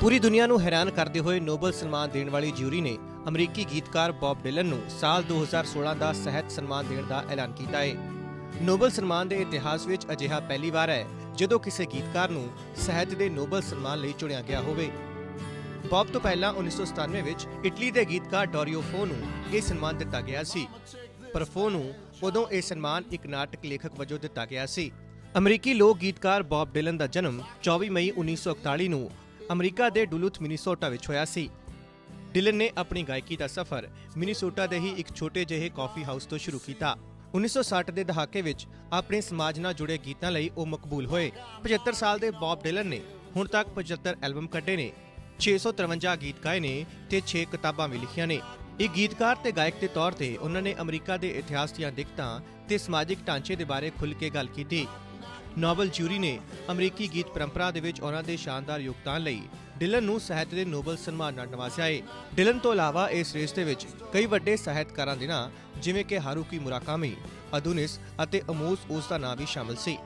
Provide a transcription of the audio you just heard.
ਪੂਰੀ ਦੁਨੀਆ ਨੂੰ ਹੈਰਾਨ ਕਰਦੇ ਹੋਏ ਨੋਬਲ ਸਨਮਾਨ ਦੇਣ ਵਾਲੀ ਜਿਊਰੀ ਨੇ ਅਮਰੀਕੀ ਗੀਤਕਾਰ ਬੌਬ ਡਿਲਨ ਨੂੰ ਸਾਲ 2016 ਦਾ ਸਾਹਿਤ ਸਨਮਾਨ ਦੇਣ ਦਾ ਐਲਾਨ ਕੀਤਾ ਹੈ। ਨੋਬਲ ਸਨਮਾਨ ਦੇ ਇਤਿਹਾਸ ਵਿੱਚ ਅਜਿਹਾ ਪਹਿਲੀ ਵਾਰ ਹੈ ਜਦੋਂ ਕਿਸੇ ਗੀਤਕਾਰ ਨੂੰ ਸਾਹਿਤ ਦੇ ਨੋਬਲ ਸਨਮਾਨ ਲਈ ਚੁਣਿਆ ਗਿਆ ਹੋਵੇ। ਬੌਬ ਤੋਂ ਪਹਿਲਾਂ 1997 ਵਿੱਚ ਇਟਲੀ ਦੇ ਗੀਤਕਾਰ ਡੋਰੀਓ ਫੋ ਨੂੰ ਇਹ ਸਨਮਾਨ ਦਿੱਤਾ ਗਿਆ ਸੀ, ਪਰ ਫੋ ਨੂੰ ਉਦੋਂ ਇਹ ਸਨਮਾਨ ਇੱਕ ਨਾਟਕ ਲੇਖਕ ਵਜੋਂ ਦਿੱਤਾ ਗਿਆ ਸੀ। ਅਮਰੀਕੀ ਲੋਕ ਗੀਤਕਾਰ ਬੌਬ ਡਿਲਨ ਦਾ ਜਨਮ 24 ਮਈ 1941 ਨੂੰ ਅਮਰੀਕਾ ਦੇ ਡੁਲੂਥ, ਮਿਨੀਸੋਟਾ ਵਿੱਚ ਹੋਇਆ ਸੀ। ਡਿਲਨ ਨੇ ਆਪਣੀ ਗਾਇਕੀ ਦਾ ਸਫ਼ਰ ਮਿਨੀਸੋਟਾ ਦੇ ਹੀ ਇੱਕ ਛੋਟੇ ਜਿਹੇ ਕਾਫੀ ਹਾਊਸ ਤੋਂ ਸ਼ੁਰੂ ਕੀਤਾ। 1960 ਦੇ ਦਹਾਕੇ ਵਿੱਚ ਆਪਣੇ ਸਮਾਜ ਨਾਲ ਜੁੜੇ ਗੀਤਾਂ ਲਈ ਉਹ ਮਕਬੂਲ ਹੋਏ। 75 ਸਾਲ ਦੇ ਬੌਬ ਡਿਲਨ ਨੇ ਹੁਣ ਤੱਕ 75 ਐਲਬਮ ਕੱਢੇ ਨੇ 653 ਗੀਤ ਗਾਏ ਨੇ ਤੇ 6 ਕਿਤਾਬਾਂ ਵੀ ਲਿਖੀਆਂ ਨੇ। ਇੱਕ ਗੀਤਕਾਰ ਤੇ ਗਾਇਕ ਦੇ ਤੌਰ ਤੇ ਉਹਨਾਂ ਨੇ ਅਮਰੀਕਾ ਦੇ ਇਤਿਹਾਸ ਦੀਆਂ ਦਿੱਕਤਾਂ ਤੇ ਸਮਾਜਿਕ ਢਾਂਚੇ ਦੇ ਬਾਰੇ ਖੁੱਲ੍ਹ ਕੇ ਗੱਲ ਕੀਤੀ। ਨੋਬਲ ਜੂਰੀ ਨੇ ਅਮਰੀਕੀ ਗੀਤ ਪਰੰਪਰਾ ਦੇ ਵਿੱਚ ਉਹਨਾਂ ਦੇ ਸ਼ਾਨਦਾਰ ਯੋਗਦਾਨ ਲਈ ਡਿਲਨ ਨੂੰ ਸਾਹਿਤ ਦੇ ਨੋਬਲ ਸਨਮਾਨ ਨਾਲ ਨਵਾਜ਼ਿਆ ਹੈ ਡਿਲਨ ਤੋਂ ਇਲਾਵਾ ਇਸ ਰੇਸ ਦੇ ਵਿੱਚ ਕਈ ਵੱਡੇ ਸਾਹਿਤਕਾਰਾਂ ਦੇ ਨਾਂ, ਜਿਵੇਂ ਕਿ ਹਾਰੂਕੀ ਮੁਰਾਕਾਮੀ, ਅਦੁਨਿਸ ਅਤੇ ਅਮੋਸ ਉਸ ਦਾ ਨਾਂ ਵੀ ਸ਼ਾਮਲ ਸੀ।